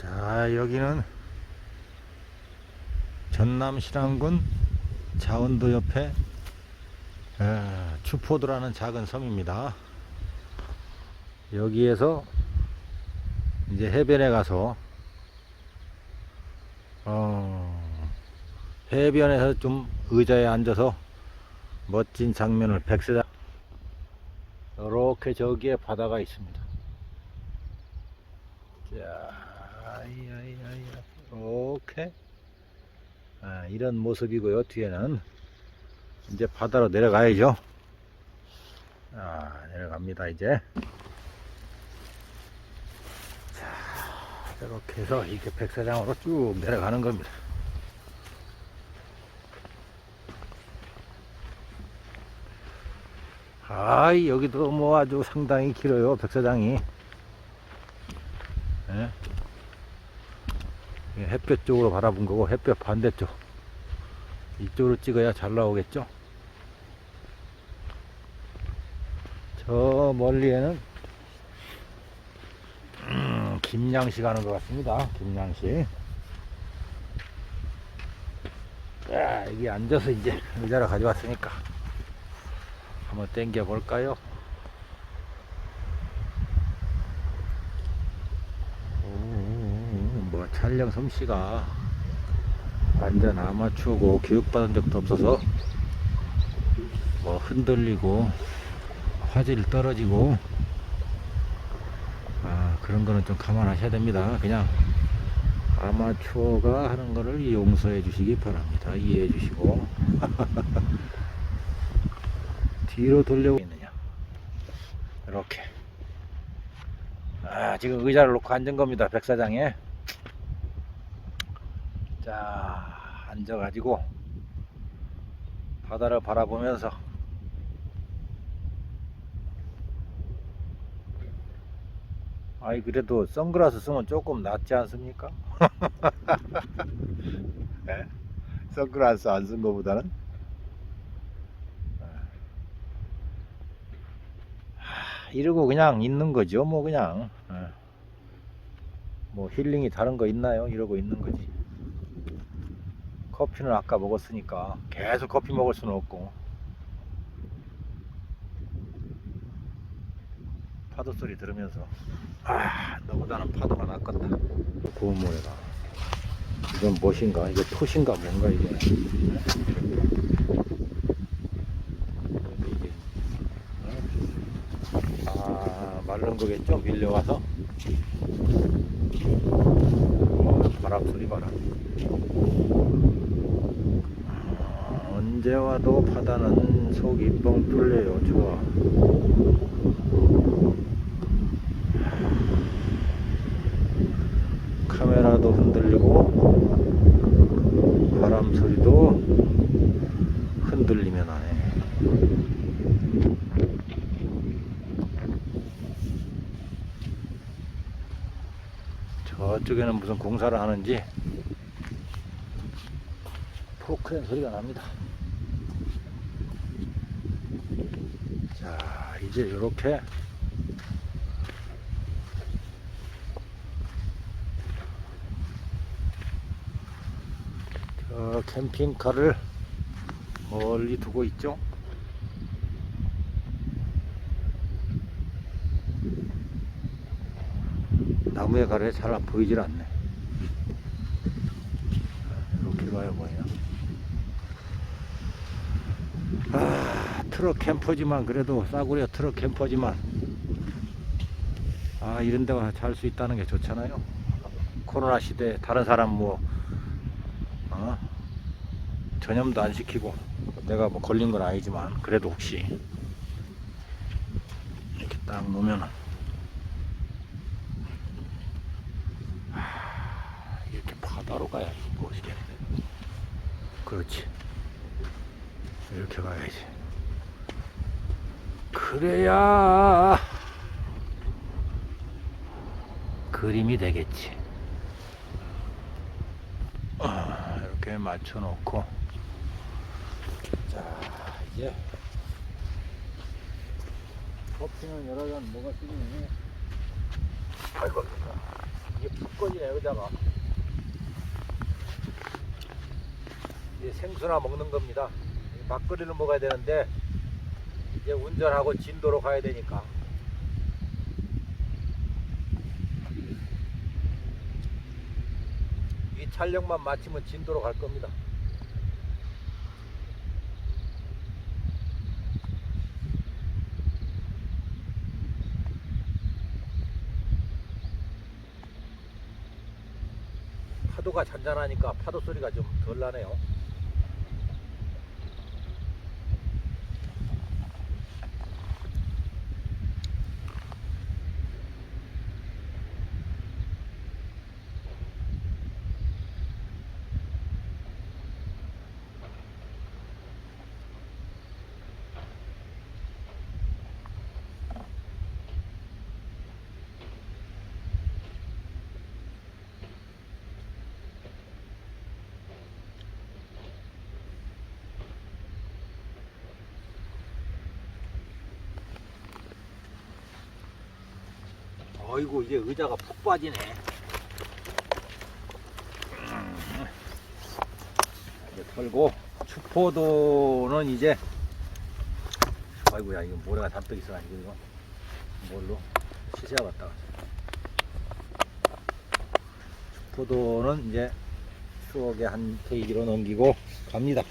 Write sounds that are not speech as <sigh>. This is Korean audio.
자, 여기는 전남 신안군 자원도 옆에 에, 추포도라는 작은 섬입니다. 여기에서 이제 해변에 가서 어, 해변에서 좀 의자에 앉아서 멋진 장면을 백세장 이렇게 저기에 바다가 있습니다. 자, 아이 아이 아이, 이렇게 아, 이런 모습이고요. 뒤에는 이제 바다로 내려가야죠. 아, 내려갑니다. 이제. 자, 이렇게 해서 이렇게 백사장으로 쭉 내려가는 겁니다. 아이, 여기도 뭐 아주 상당히 길어요. 백사장이. 예? 이게 햇볕 쪽으로 바라본 거고 햇볕 반대쪽. 이쪽으로 찍어야 잘 나오겠죠? 저 멀리에는 음, 김양시 가는 것 같습니다. 김양시 자 여기 앉아서 이제 의자를 가져왔으니까 한번 땡겨 볼까요 오, 뭐 촬영 솜씨가 완전 아마추어고 교육받은 적도 없어서 뭐 흔들리고 화질 떨어지고 아 그런 거는 좀 감안하셔야 됩니다. 그냥 아마추어가 하는 거를 용서해 주시기 바랍니다. 이해해 주시고. <laughs> 뒤로 돌려고 있느냐. 이렇게. 아, 지금 의자를 놓고 앉은 겁니다. 백사장에. 자, 앉아가지고 바다를 바라보면서 아이 그래도 선글라스 쓰면 조금 낫지 않습니까? <laughs> 네? 선글라스 안쓴 거보다는 이러고 그냥 있는 거죠. 뭐 그냥 예. 뭐 힐링이 다른 거 있나요? 이러고 있는 거지. 커피는 아까 먹었으니까 계속 커피 먹을 수는 없고 파도 소리 들으면서 아 너보다는 파도가 낫겠다. 고운 모래가 이건 무엇인가? 이게 톳인가 뭔가 이게 아, 마른 거겠죠? 밀려와서. 어, 바람 소리 봐라. 아, 언제 와도 바다는 속이 뻥 뚫려요. 좋아. 카메라도 흔들리고 바람 소리도 흔들리면 하네. 저쪽에는 무슨 공사를 하는지 포크레인 소리가 납니다. 자, 이제 이렇게 저 캠핑카를 멀리 두고 있죠. 나무에 가래 잘 안 보이질 않네. 이렇게 가요, 뭐야. 아, 트럭 캠퍼지만, 그래도 싸구려 트럭 캠퍼지만, 아, 이런 데 가서 잘수 있다는 게 좋잖아요. 코로나 시대에 다른 사람 뭐, 어? 전염도 안 시키고, 내가 뭐 걸린 건 아니지만, 그래도 혹시, 이렇게 딱 놓으면은, 이렇게 바다로 가야지 멋있게. 그렇지. 이렇게 가야지 그래야 그림이 되겠지 아, 이렇게 맞춰 놓고 자 이제 커피는 여러 잔 뭐가 쓰니 아이고 이게 꺼지네 의자가. 이제 생수나 먹는 겁니다. 막걸리를 먹어야 되는데 이제 운전하고 진도로 가야 되니까. 이 촬영만 마치면 진도로 갈 겁니다. 파도가 잔잔하니까 파도 소리가 좀 덜 나네요. 어이구 이제 의자가 푹 빠지네. 음. 이제 털고 추포도는 이제 아이고야 이거 모래가 잔뜩 있어가지고 이거 뭘로 씻어야겠다. 추포도는 이제 추억의 한 페이지로 넘기고 갑니다.